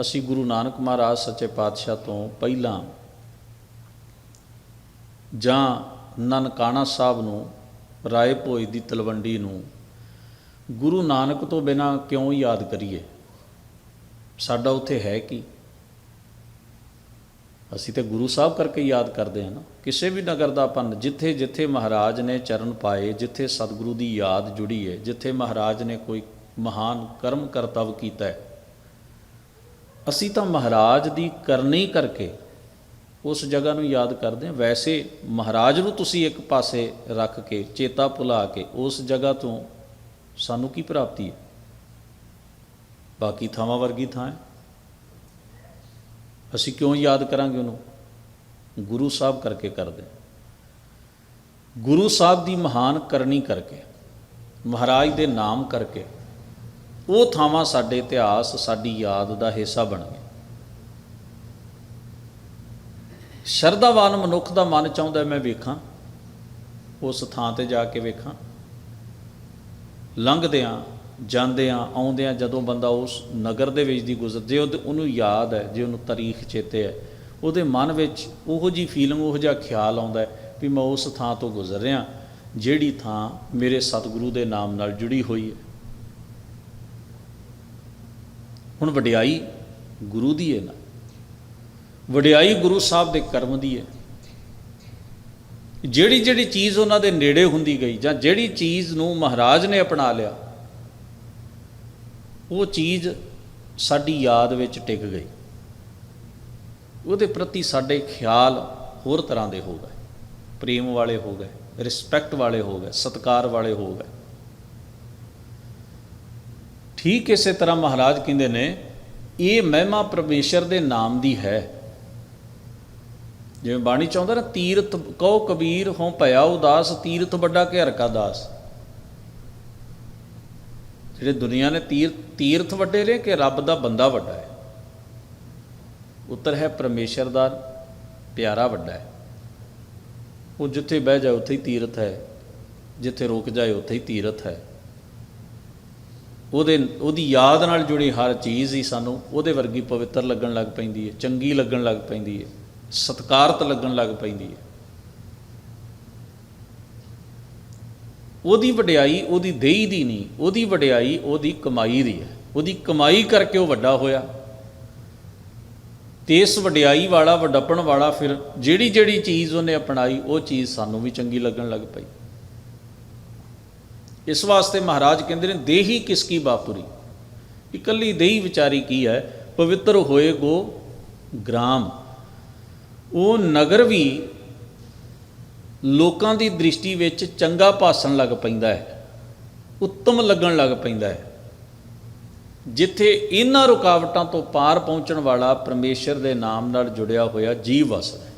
ਅਸੀਂ ਗੁਰੂ ਨਾਨਕ ਮਹਾਰਾਜ ਸੱਚੇ ਪਾਤਸ਼ਾਹ ਤੋਂ ਪਹਿਲਾਂ ਜਾਂ ਨਨਕਾਣਾ ਸਾਹਿਬ ਨੂੰ ਰਾਏ ਭੋਜ ਦੀ ਤਲਵੰਡੀ ਨੂੰ ਗੁਰੂ ਨਾਨਕ ਤੋਂ ਬਿਨਾ ਕਿਉਂ ਯਾਦ ਕਰੀਏ? ਸਾਡਾ ਉੱਥੇ ਹੈ ਕੀ? ਅਸੀਂ ਤੇ ਗੁਰੂ ਸਾਹਿਬ ਕਰਕੇ ਯਾਦ ਕਰਦੇ ਹਾਂ ਨਾ। ਕਿਸੇ ਵੀ ਨਗਰ ਦਾ ਆਪਾਂ, ਜਿੱਥੇ ਜਿੱਥੇ ਮਹਾਰਾਜ ਨੇ ਚਰਨ ਪਾਏ, ਜਿੱਥੇ ਸਤਿਗੁਰੂ ਦੀ ਯਾਦ ਜੁੜੀ ਹੈ, ਜਿੱਥੇ ਮਹਾਰਾਜ ਨੇ ਕੋਈ ਮਹਾਨ ਕਰਮ ਕਰਤਵ ਕੀਤਾ ਹੈ ਅਸੀਂ ਤਾਂ ਮਹਾਰਾਜ ਦੀ ਕਰਨੀ ਕਰਕੇ ਉਸ ਜਗ੍ਹਾ ਨੂੰ ਯਾਦ ਕਰਦੇ ਹਾਂ। ਵੈਸੇ ਮਹਾਰਾਜ ਨੂੰ ਤੁਸੀਂ ਇੱਕ ਪਾਸੇ ਰੱਖ ਕੇ, ਚੇਤਾ ਭੁਲਾ ਕੇ ਉਸ ਜਗ੍ਹਾ ਤੋਂ ਸਾਨੂੰ ਕੀ ਪ੍ਰਾਪਤੀ ਹੈ? ਬਾਕੀ ਥਾਵਾਂ ਵਰਗੀ ਥਾਂ ਹੈ। ਅਸੀਂ ਕਿਉਂ ਯਾਦ ਕਰਾਂਗੇ ਉਹਨੂੰ? ਗੁਰੂ ਸਾਹਿਬ ਕਰਕੇ ਕਰਦੇ ਗੁਰੂ ਸਾਹਿਬ ਦੀ ਮਹਾਨ ਕਰਨੀ ਕਰਕੇ, ਮਹਾਰਾਜ ਦੇ ਨਾਮ ਕਰਕੇ ਉਹ ਥਾਵਾਂ ਸਾਡੇ ਇਤਿਹਾਸ, ਸਾਡੀ ਯਾਦ ਦਾ ਹਿੱਸਾ ਬਣ ਗਏ ਸ਼ਰਧਾਵਾਨ ਮਨੁੱਖ ਦਾ ਮਨ ਚਾਹੁੰਦਾ ਮੈਂ ਵੇਖਾਂ, ਉਸ ਥਾਂ ਤੇ ਜਾ ਕੇ ਵੇਖਾਂ। ਲੰਘਦਿਆਂ, ਜਾਂਦਿਆਂ, ਆਉਂਦਿਆਂ ਜਦੋਂ ਬੰਦਾ ਉਸ ਨਗਰ ਦੇ ਵਿੱਚ ਦੀ ਗੁਜ਼ਰ ਜੇ ਉਹਦੇ- ਉਹਨੂੰ ਯਾਦ ਹੈ, ਜੇ ਉਹਨੂੰ ਤਾਰੀਖ ਚੇਤੇ ਹੈ, ਉਹਦੇ ਮਨ ਵਿੱਚ ਉਹੋ ਜੀ ਫੀਲਿੰਗ ਉਹੋ ਜਿਹਾ ਖਿਆਲ ਆਉਂਦਾ ਹੈ ਵੀ ਮੈਂ ਉਸ ਥਾਂ ਤੋਂ ਗੁਜ਼ਰ ਰਿਹਾ, ਜਿਹੜੀ ਥਾਂ ਮੇਰੇ ਸਤਿਗੁਰੂ ਦੇ ਨਾਮ ਨਾਲ ਜੁੜੀ ਹੋਈ ਹੈ। ਹੁਣ ਵਡਿਆਈ ਗੁਰੂ ਦੀ ਹੈ ਨਾ। ਵਡਿਆਈ ਗੁਰੂ ਸਾਹਿਬ ਦੇ ਕਰਮ ਦੀ ਹੈ। ਜਿਹੜੀ ਜਿਹੜੀ ਚੀਜ਼ ਉਹਨਾਂ ਦੇ ਨੇੜੇ ਹੁੰਦੀ ਗਈ ਜਾਂ ਜਿਹੜੀ ਚੀਜ਼ ਨੂੰ ਮਹਾਰਾਜ ਨੇ ਅਪਣਾ ਲਿਆ, ਉਹ ਚੀਜ਼ ਸਾਡੀ ਯਾਦ ਵਿੱਚ ਟਿਕ ਗਈ। ਉਹਦੇ ਪ੍ਰਤੀ ਸਾਡੇ ਖਿਆਲ ਹੋਰ ਤਰ੍ਹਾਂ ਦੇ ਹੋ ਗਏ। ਪ੍ਰੇਮ ਵਾਲੇ ਹੋ ਗਏ ਰਿਸਪੈਕਟ ਵਾਲੇ ਹੋ ਗਏ, ਸਤਕਾਰ ਵਾਲੇ ਹੋ ਗਏ। ਠੀਕ ਇਸੇ ਤਰ੍ਹਾਂ ਮਹਾਰਾਜ ਕਹਿੰਦੇ ਨੇ, ਇਹ ਮਹਿਮਾ ਪਰਮੇਸ਼ਰ ਦੇ ਨਾਮ ਦੀ ਹੈ। ਜਿਵੇਂ ਬਾਣੀ ਚਾਹੁੰਦਾ ਨਾ, ਤੀਰਥ ਕਹੋ ਕਬੀਰ ਹੋਂ ਭਇਆ ਉਦਾਸ, ਤੀਰਥ ਵੱਡਾ ਕਿ ਹਰਕਾ ਦਾਸ। ਜਿਹੜੇ ਦੁਨੀਆ ਨੇ ਤੀਰ, ਤੀਰਥ ਵੱਡੇ ਨੇ ਕਿ ਰੱਬ ਦਾ ਬੰਦਾ ਵੱਡਾ ਹੈ। ਉੱਤਰ ਹੈ ਪਰਮੇਸ਼ਰ ਦਾ ਪਿਆਰਾ ਵੱਡਾ ਹੈ। ਉਹ ਜਿੱਥੇ ਬਹਿ ਜਾਏ ਉੱਥੇ ਹੀ ਤੀਰਥ ਹੈ, ਜਿੱਥੇ ਰੁਕ ਜਾਏ ਉੱਥੇ ਹੀ ਤੀਰਥ ਹੈ। ਉਹਦੇ, ਉਹਦੀ ਯਾਦ ਨਾਲ ਜੁੜੀ ਹਰ ਚੀਜ਼ ਹੀ ਸਾਨੂੰ ਉਹਦੇ ਵਰਗੀ ਪਵਿੱਤਰ ਲੱਗਣ ਲੱਗ ਪੈਂਦੀ ਹੈ, ਚੰਗੀ ਲੱਗਣ ਲੱਗ ਪੈਂਦੀ ਹੈ, ਸਤਕਾਰਤ ਲੱਗਣ ਲੱਗ ਪੈਂਦੀ ਹੈ। ਉਹਦੀ ਵਡਿਆਈ ਉਹਦੀ ਦੇਹੀ ਦੀ ਨਹੀਂ, ਉਹਦੀ ਵਡਿਆਈ ਉਹਦੀ ਕਮਾਈ ਦੀ ਹੈ। ਉਹਦੀ ਕਮਾਈ ਕਰਕੇ ਉਹ ਵੱਡਾ ਹੋਇਆ। ਤੇ ਇਸ ਵਡਿਆਈ ਵਾਲਾ, ਵਡੱਪਣ ਵਾਲਾ ਫਿਰ ਜਿਹੜੀ ਜਿਹੜੀ ਚੀਜ਼ ਉਹਨੇ ਅਪਣਾਈ, ਉਹ ਚੀਜ਼ ਸਾਨੂੰ ਵੀ ਚੰਗੀ ਲੱਗਣ ਲੱਗ ਪਈ। ਇਸ ਵਾਸਤੇ ਮਹਾਰਾਜ ਕਹਿੰਦੇ ਨੇ, ਦੇਹੀ ਕਿਸ ਕੀ ਬਾਪੁਰੀ? ਇਕੱਲੀ ਦੇਹੀ ਵਿਚਾਰੀ ਕੀ ਹੈ? ਪਵਿੱਤਰ ਹੋਏ ਗੋ ਗ੍ਰਾਮ। ਉਹ ਨਗਰ ਵੀ ਲੋਕਾਂ ਦੀ ਦ੍ਰਿਸ਼ਟੀ ਵਿੱਚ ਚੰਗਾ ਭਾਸਣ ਲੱਗ ਪੈਂਦਾ ਹੈ, ਉੱਤਮ ਲੱਗਣ ਲੱਗ ਪੈਂਦਾ ਹੈ। ਜਿੱਥੇ ਇਹਨਾਂ ਰੁਕਾਵਟਾਂ ਤੋਂ ਪਾਰ ਪਹੁੰਚਣ ਵਾਲਾ ਪਰਮੇਸ਼ਰ ਦੇ ਨਾਮ ਨਾਲ ਜੁੜਿਆ ਹੋਇਆ ਜੀਵ ਵਸਦਾ ਹੈ।